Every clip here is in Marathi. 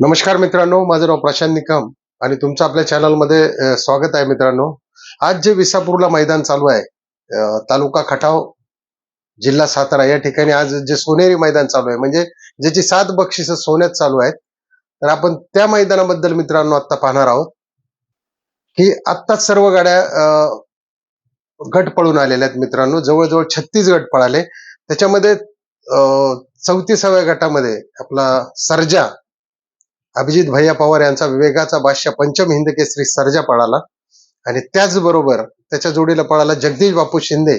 नमस्कार मित्रांनो माझं नाव प्रशांत निकम आणि तुमचं आपल्या चॅनलमध्ये स्वागत आहे मित्रांनो. आज जे विसापूरला मैदान चालू आहे तालुका खटाव जिल्हा सातारा या ठिकाणी आज जे सोनेरी मैदान चालू आहे म्हणजे ज्याची सात बक्षिस सोन्यात चालू आहेत तर आपण त्या मैदानाबद्दल मित्रांनो आता पाहणार आहोत की आत्ताच सर्व गाड्या गट पळून आलेल्या आहेत मित्रांनो. जवळजवळ छत्तीस गट पळाले. त्याच्यामध्ये चौतीसाव्या गटामध्ये आपला सर्जा अभिजित भैया पवार यांचा विवेकाचा बादशाह पंचम हिंद केसरी सर्जा पळाला. आणि त्याचबरोबर त्याच्या जोडीला पळाला जगदीश बापू शिंदे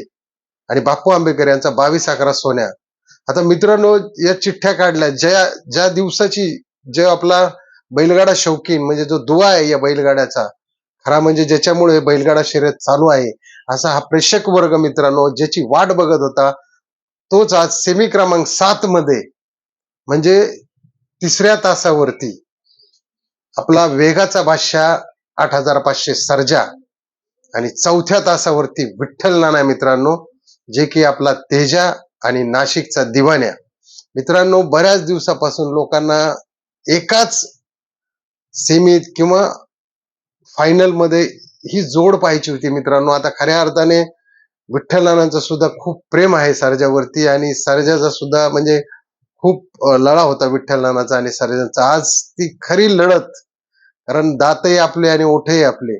आणि बापू आंबेडकर यांचा बावीस अकरा सोन्या. आता मित्रांनो या चिठ्ठ्या काढल्या. ज्या ज्या दिवसाची जे आपला बैलगाडा शौकीन म्हणजे जो दुवा आहे या बैलगाड्याचा खरा म्हणजे ज्याच्यामुळे बैलगाडा शर्यत चालू आहे असा हा प्रेक्षक वर्ग मित्रांनो ज्याची वाट बघत होता तोच आज सेमी क्रमांक सात मध्ये. म्हणजे तिसऱ्या तासावरती आपला वेगाचा भाष्या आठ हजार पाचशे सर्जा आणि चौथ्या तासावरती विठ्ठल नाना मित्रांनो जे की आपला तेजा आणि नाशिकचा दिवाण्या. मित्रांनो बऱ्याच दिवसापासून लोकांना एकाच सीमित किंवा फायनलमध्ये ही जोड पाहायची होती मित्रांनो. आता खऱ्या अर्थाने विठ्ठल नानांचं सुद्धा खूप प्रेम आहे सर्जावरती आणि सर्जाचा सुद्धा म्हणजे खूप लढा होता विठ्ठल नानाचा आणि सर्जांचा आज ती खरी लढत कारण दातही आपले आणि ओठही आपले.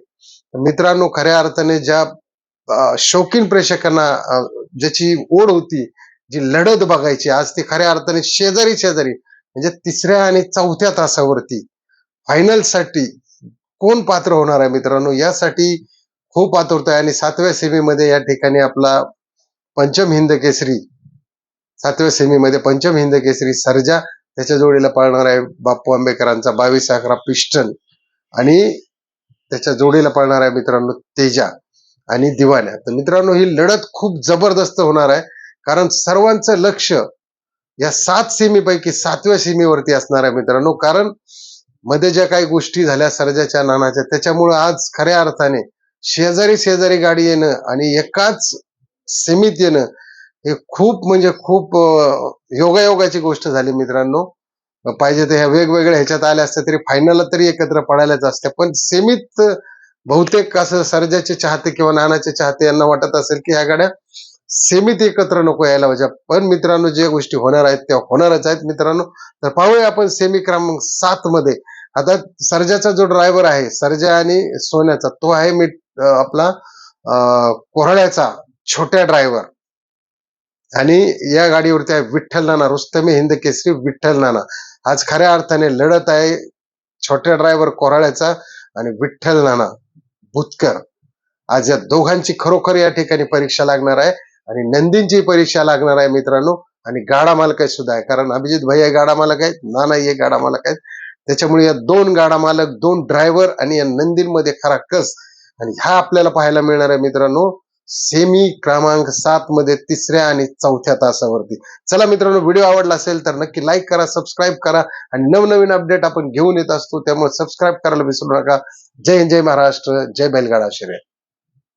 मित्रांनो खऱ्या अर्थाने ज्या शौकीन प्रेक्षकांना ज्याची ओढ होती जी लढत बघायची आज ती खऱ्या अर्थाने शेजारी शेजारी म्हणजे तिसऱ्या आणि चौथ्या तासावरती फायनलसाठी कोण पात्र होणार आहे मित्रांनो? यासाठी खूप आतुरता आहे. आणि सातव्या सेमीमध्ये या ठिकाणी आपला पंचम हिंद केसरी सातव्या सेमीमध्ये पंचम हिंद केसरी सर्जा त्याच्या जोडीला पाळणार आहे बाप्पू आंबेकरांचा बावीस अकरा पिस्टन. आणि त्याच्या जोडीला पाळणार आहे मित्रांनो तेजा आणि दिवाण्या. तर मित्रांनो ही लढत खूप जबरदस्त होणार आहे कारण सर्वांचं लक्ष या सात सेमीपैकी सातव्या सेमीवरती असणार आहे मित्रांनो कारण मध्ये ज्या काही गोष्टी झाल्या सर्जाच्या नानाच्या त्याच्यामुळं आज खऱ्या अर्थाने शेजारी शेजारी गाडी येणं आणि एकाच सेमीत येणं हे खूप म्हणजे खूप योगायोगाची गोष्ट झाली मित्रांनो. पाहिजे तर ह्या वेगवेगळ्या ह्याच्यात आल्या असत्या तरी फायनलला तरी एकत्र पडायलाच असत्या. पण सेमीत बहुतेक असं सर्जाचे चाहते किंवा नानाचे चाहते यांना वाटत असेल की ह्या गाड्या सेमीत एकत्र नको यायला पाहिजे. पण मित्रांनो ज्या गोष्टी होणार आहेत त्या होणारच आहेत मित्रांनो. तर पाहूया आपण सेमी क्रमांक सात मध्ये. आता सर्जाचा जो ड्रायव्हर आहे सर्जा आणि सोन्याचा तो आहे मी आपला अं, कोराड्याचा छोट्या ड्रायव्हर आणि या गाडीवरती आहे विठ्ठल नाना रुस्तमी हिंद केसरी विठ्ठल नाना. आज खऱ्या अर्थाने लढत आहे छोट्या ड्रायव्हर कोराड्याचा आणि विठ्ठल नाना भूतकर. आज या दोघांची खरोखर या ठिकाणी परीक्षा लागणार आहे आणि नंदींची परीक्षा लागणार आहे मित्रांनो. आणि गाडा मालक सुद्धा आहे. कारण अभिजित भाई हे गाडा मालक आहेत नाना हे गाडा मालक आहेत. त्याच्यामुळे या दोन गाडा मालक दोन ड्रायव्हर आणि या नंदींमध्ये खरा कस. आणि ह्या आपल्याला पाहायला मिळणार आहे मित्रांनो. सेमी क्रमांक सात मध्ये तिसऱ्या आणि चौथ्या तासावरती. चला मित्रांनो व्हिडिओ आवडला असेल तर नक्की लाईक करा सबस्क्राईब करा आणि नवनवीन अपडेट आपण घेऊन येत असतो त्यामुळे सबस्क्राईब करायला विसरू नका. जय जय महाराष्ट्र जय बैलगाडा शर्यत